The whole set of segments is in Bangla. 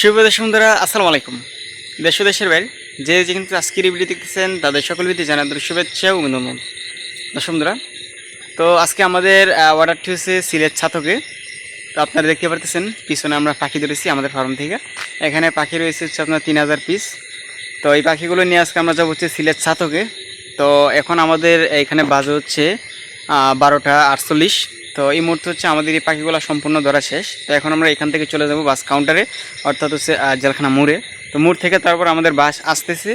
শুভদা সুন্দরা আসসালামু আলাইকুম। দেশ দেশের বাইরে যে যে কিন্তু আজকের এই ভিডিও দেখতেছেন, তাদের সকল ভিত্তি জানাদের শুভেচ্ছা অভিনন্দন। দর্শক বন্ধুরা, তো আজকে আমাদের অর্ডারটি হচ্ছে সিলেট ছাতকে। তো আপনারা দেখতে পারতেছেন, পিছনে আমরা পাখি ধরেছি আমাদের ফার্ম থেকে। এখানে পাখি রয়েছে হচ্ছে আপনার তিন হাজার পিস তো এই পাখিগুলো নিয়ে আজকে আমরা যাব হচ্ছে সিলেট ছাতকে। তো এখন আমাদের এখানে বাজে হচ্ছে বারোটা আটচল্লিশ। তো এই মুহূর্তে হচ্ছে আমাদের এই পাখিগুলো সম্পূর্ণ ধরা শেষ। তো এখন আমরা এখান থেকে চলে যাব বাস কাউন্টারে অর্থাৎ হচ্ছে জেলখানা মোড়ে। তো মোড় থেকে তারপর আমাদের বাস আসতেছে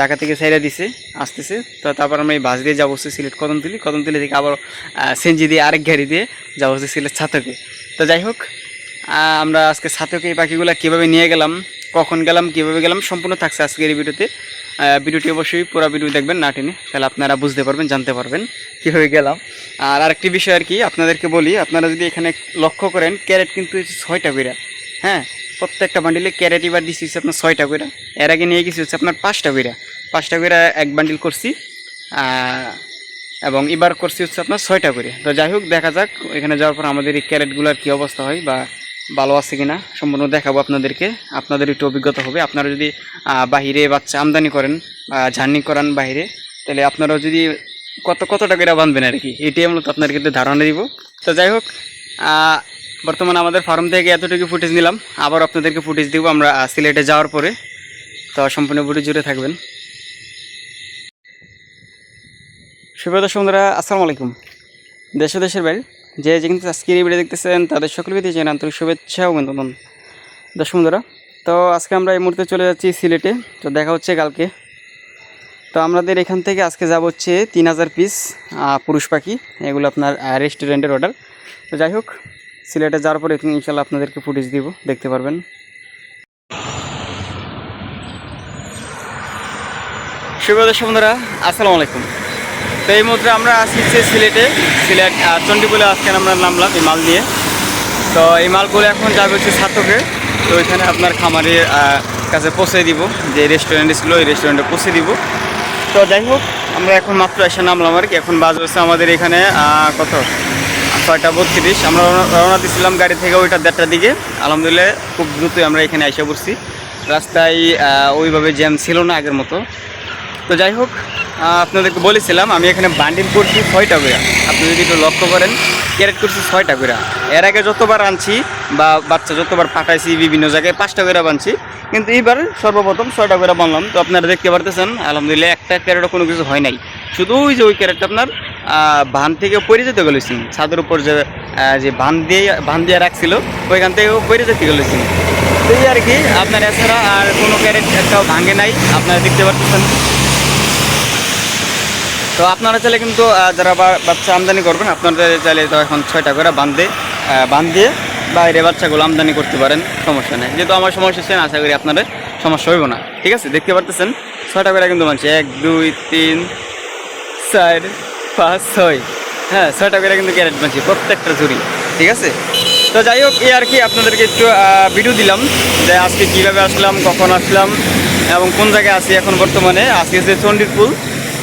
ঢাকা থেকে সাইডে দিছে, আসতেছে। তো তারপর আমরা এই বাস দিয়ে যাব হচ্ছে সিলেট কদমতলি। কদমতলি থেকে আবার সেনজি দিয়ে আরেক গাড়ি দিয়ে যাব হচ্ছে সিলেট ছাতকে। তো যাই হোক আমরা আজকে ছাতকে এই পাখিগুলো কীভাবে নিয়ে গেলাম কখন গেলাম, কীভাবে গেলাম, সম্পূর্ণ থাকছে আজকের এই ভিডিওতে। ভিডিওটি অবশ্যই পুরো ভিডিও দেখবেন, না টেনে। তাহলে আপনারা বুঝতে পারবেন, জানতে পারবেন কীভাবে গেলাম। আর আরেকটি বিষয় আর কি, আপনাদেরকে বলি, আপনারা যদি এখানে লক্ষ্য করেন, ক্যারেট কিন্তু ছয়টা করে হ্যাঁ প্রত্যেকটা বান্ডিলে ক্যারেট এবার দিচ্ছি হচ্ছে আপনার ছয়টা করে এর আগে নিয়ে গেছি হচ্ছে আপনার পাঁচটা করে পাঁচটা করে এক বান্ডিল করছি এবং এবার করছি হচ্ছে আপনার ছয়টা করে তো যাই হোক, দেখা যাক, এখানে যাওয়ার পর আমাদের এই ক্যারেটগুলোর কী অবস্থা হয় বা ভালো আছে কিনা সম্পূর্ণ দেখাবো আপনাদেরকে। আপনাদের একটু অভিজ্ঞতা হবে। আপনারা যদি বাহিরে বাচ্চা আমদানি করেন বা জার্নি করান বাইরে তাহলে আপনারাও যদি কত কত টাকা বাঁধবেন আর কি? এটি মূলত আপনাদেরকে একটু ধারণা দিব। তো যাই হোক বর্তমানে আমাদের ফার্ম থেকে এতটুকু ফুটেজ নিলাম। আবার আপনাদেরকে ফুটেজ দিব আমরা সিলেটে যাওয়ার পরে। তো সম্পূর্ণ ভিডিও জুড়ে থাকবেন। সুপ্রিয় সুন্দরা আসসালামু আলাইকুম। দেশ দেশের বাইরে যে যে কিন্তু আজকের এই ভিডিও দেখতেছেন, তাদের সকলকে দিয়ে জানান আন্তরিক শুভেচ্ছা ও অভিনন্দন। দর্শক বন্ধুরা, তো আজকে আমরা এই মুহূর্তে চলে যাচ্ছি সিলেটে, তো দেখা হচ্ছে কালকে। তো আমাদের এখান থেকে আজকে যাব হচ্ছে তিন হাজার পিস পুরুষ পাখি, এগুলো আপনার রেস্টুরেন্টের অর্ডার তো যাই হোক, সিলেটে যাওয়ার পরে ইনশাল্লাহ আপনাদেরকে ফুটেজ দিব, দেখতে পারবেন। শুভ বন্ধুরা, আসসালামু আলাইকুম। তো এই মুহূর্তে আমরা হচ্ছে সিলেটে। সিলেট চণ্ডীপুলে আজকে আমরা নামলাম এই মাল নিয়ে। তো এই মালগুলো এখন যাবে হচ্ছে ছাত্রকে তো ওইখানে আপনার খামারের কাছে পৌঁছে দিব যে রেস্টুরেন্ট ছিল, ওই রেস্টুরেন্টে পৌঁছে দিব। তো যাই হোক, আমরা এখন মাত্র এসে নামলাম আর কি। এখন বাজ হচ্ছে আমাদের এখানে কত? ছয়টা বত্রিশ। আমরা রওনা দিয়েছিলাম গাড়ি থেকে ওইটা দেড়টার দিকে। আলহামদুলিল্লাহ খুব দ্রুতই আমরা এখানে এসে পড়ছি। রাস্তায় ওইভাবে জ্যাম ছিল না আগের মতো। তো যাই হোক আপনাদেরকে বলেছিলাম, আমি এখানে বান্ডিল করছি ছয়টা করে। আপনি যদি একটু লক্ষ্য করেন, ক্যারেট করছি ছয়টা করে। এর আগে যতবার আনছি বা বাচ্চা যতবার পাঠাইছি বিভিন্ন জায়গায় পাঁচটা করে বানছি, কিন্তু এইবার সর্বপ্রথম ছয়টা করে বানলাম। তো আপনারা দেখতে পারতেছেন, আলহামদুলিল্লাহ একটা ক্যারেটও কোনো কিছু হয় নাই। শুধু ওই যে ওই ক্যারেটটা আপনার ভান থেকে পড়ে যেতে গেলেছি ছাদের উপর যে যে ভান দিয়ে ভান দিয়ে রাখছিল, ওইখান থেকে পড়ে যেতে গেলেছি এই আর কি, আপনার এছাড়া আর কোনো ক্যারেট একটাও ভাঙে নাই, আপনারা দেখতে পারতেছেন। তো আপনারা চাইলে কিন্তু যারা বাচ্চা আমদানি করবেন আপনারা চাইলে তো এখন ছয়টা করে বান্ধে বান দিয়ে বাইরে বাচ্চাগুলো আমদানি করতে পারেন সমস্যা নেই। যেহেতু আমার সমস্যা না, আশা করি আপনাদের সমস্যা হইব না। ঠিক আছে? দেখতে পারতেছেন? ছয়টা করে কিন্তু মানছে এক দুই তিন চার পাঁচ ছয়। হ্যাঁ ছয়টা করে কিন্তু ক্যারেট মানছি প্রত্যেকটা ঝুড়ি। ঠিক আছে? তো যাই হোক এই আর কি আপনাদেরকে একটু ভিডিও দিলাম যে আজকে কীভাবে আসলাম কখন আসলাম এবং কোন জায়গায় আছি এখন বর্তমানে। আজকে চণ্ডীপুল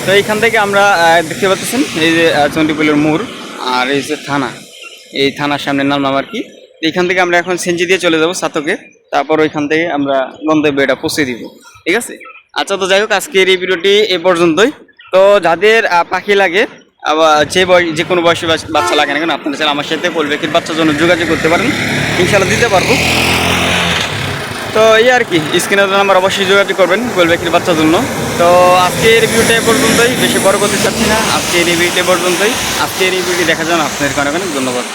তো এইখান থেকে আমরা দেখতে পাচ্ছেন, এই যে চণ্ডীপুলের মোড় আর এই যে থানা। এই থানার সামনে নামলাম আর কি। এইখান থেকে আমরা এখন সেঞ্জি দিয়ে চলে যাব সাতকে। তারপর ওইখান থেকে আমরা গন্তব্য এটা পৌঁছে দিব। ঠিক আছে? আচ্ছা তো যাই হোক, আজকের এই ভিডিওটি এ পর্যন্তই। তো যাদের পাখি লাগে, আবার যে বয়স যে কোনো বয়সী বাচ্চা লাগে না কেন, আপনারা আমার সাথে পরিবেকের বাচ্চার জন্য যোগাযোগ করতে পারেন। ইনশাল্লাহ দিতে পারব। তো এই আর কি স্ক্রিনের জন্য আমার অবশ্যই যোগাযোগ করবেন গোল বেকির বাচ্চার জন্য। তো আজকের রিভিউটা এ পর্যন্তই, বেশি বড় করতে চাচ্ছি না। আজকের রিভিউটা এ পর্যন্তই। আজকের রিভিউটি দেখার জন্য আপনাদের অনেক অনেক ধন্যবাদ।